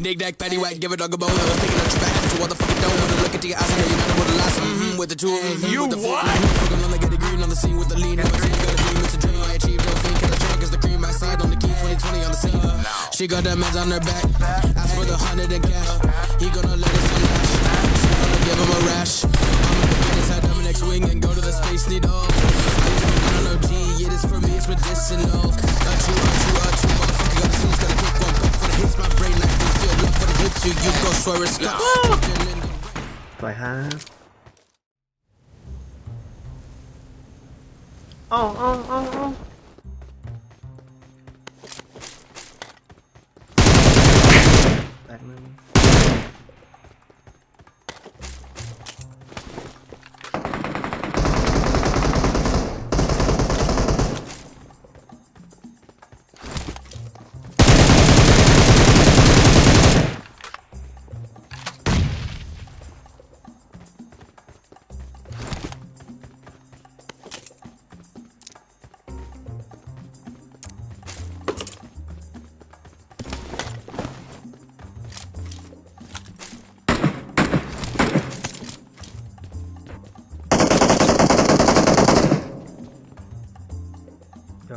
Dig that patty whack, give a dog a bone. I was taking a trip back to what the fuck it don't. I look at your eyes, I know you're not with the last. Mm-hmm, with the two, mm-hmm, You with the what? Fucking on the get a green on the scene with the lean. Never seen got a dream, it's a dream. I achieved no thing. Can I drink as the cream outside on the key 2020 on the scene. She got the meds on her back. Ask for the hundred and cash. He gonna let it unlatch. She gonna give him a rash. I'ma get inside Dominic swing and go to the space needle. I to on OG, yeah, this for me, it's medicinal. You, you go swear it's not สวยฮะเอ้าเอ้าเอ้าเอ้าแปดมึง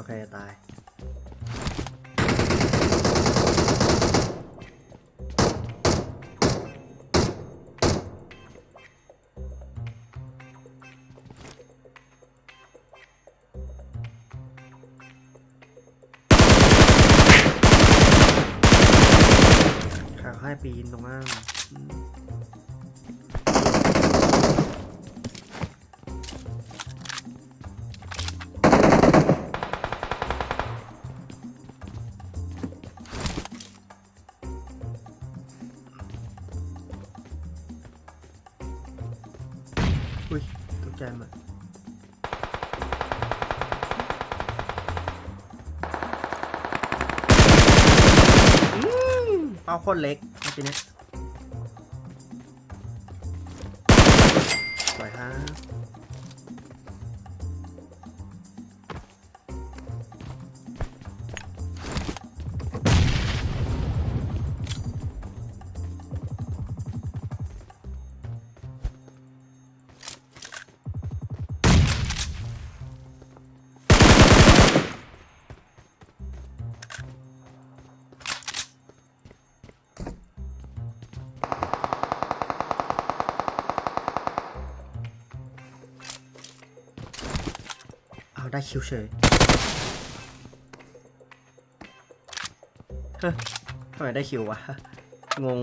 เคตาย ขาวให้ปีนตรงนั้น เป้าคนเล็กทีนี้สวยครับ ได้คิวเฉยเฮ้ยทำไมได้คิววะ งง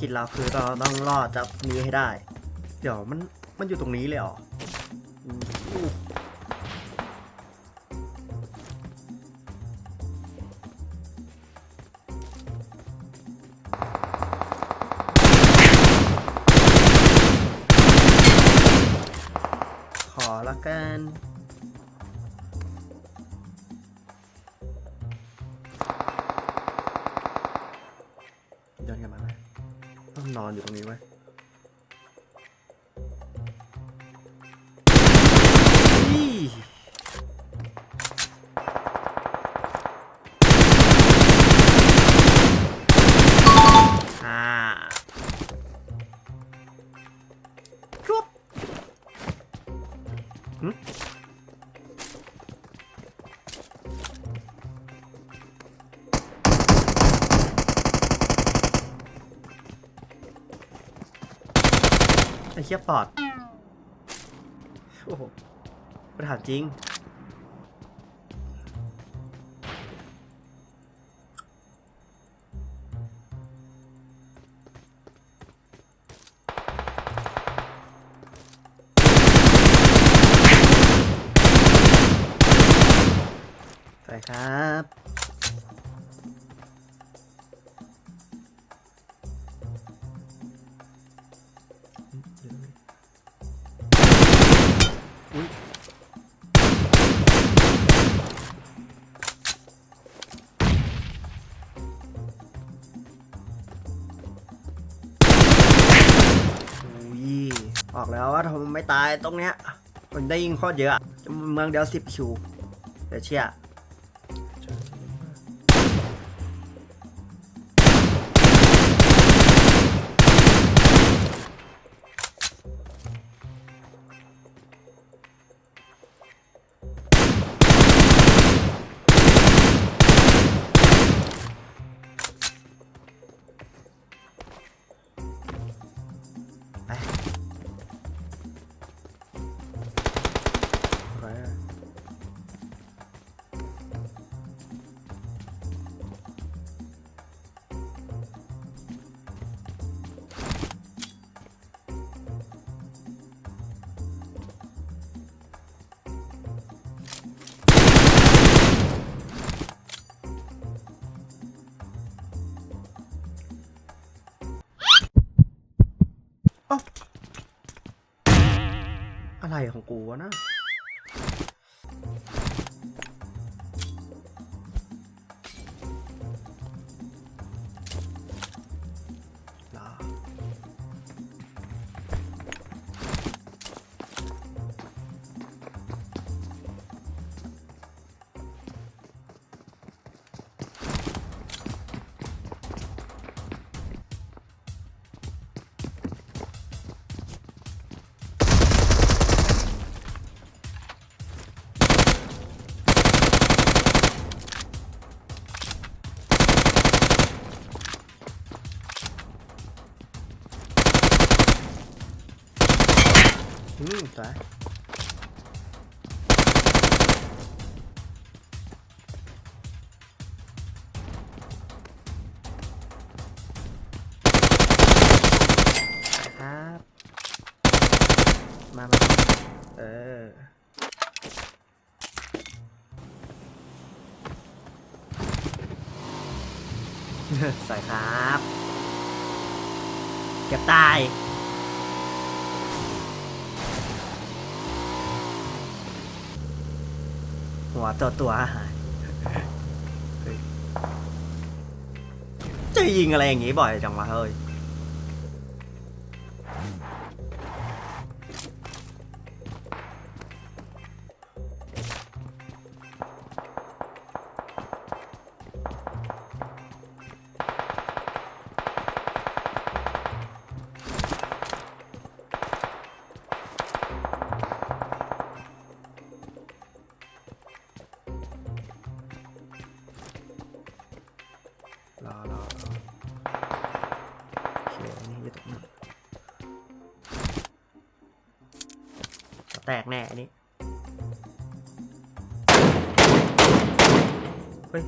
กิจเราคือเราต้องรอดจากนี้ให้ได้ เดี๋ยวมันมันอยู่ตรงนี้เลยเหรออืมอู้ขอละกัน อนอยู่ตรงนี้ไว้ ไอ้เชี่ยปอด โอ้โหประหามจริง อกแล้วว่าทำไมไม่ตายตรงเนี้ยมันได้ยิงโคตรเยอะอะเมืองเดียวสิบคิวเดี๋ยวเชี่ย อะไรของกูวะนะ อืมตายครับมามาเออใส่ครับ เก็บตาย หัวตัวตัวหายเฮ้ยจะยิงอะไรอย่างงี้บ่อยจังวะเฮ้ย ตกแน่อันนี้เฮ้ย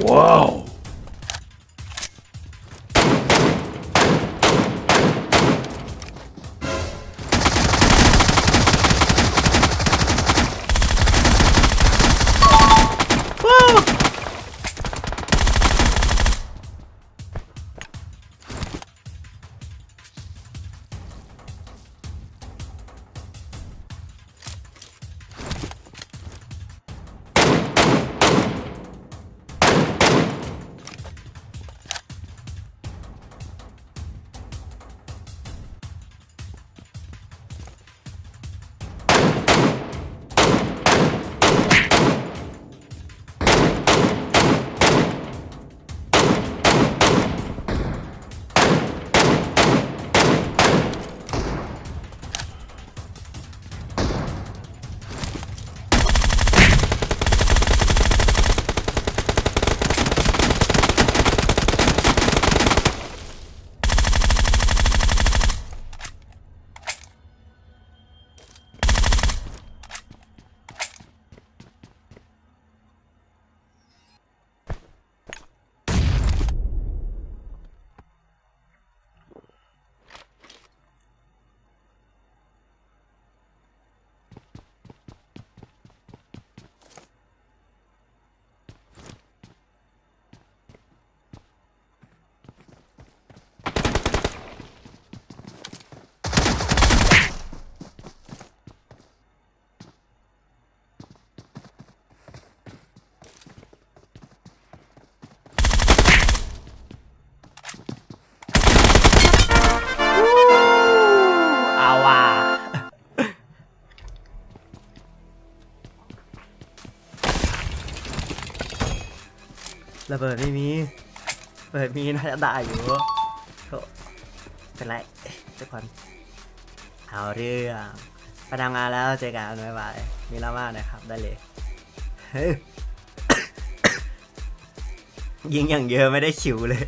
เระเบิดไม่มี เปิดมีน่าจะได้อยู่โถเป็นไรทุกคนเอาเรื่องไปทำงานแล้วเจอกันบ๊ายบายมีแล้วมากนะครับได้เลย ยิงอย่างเยอะไม่ได้ชิวเลย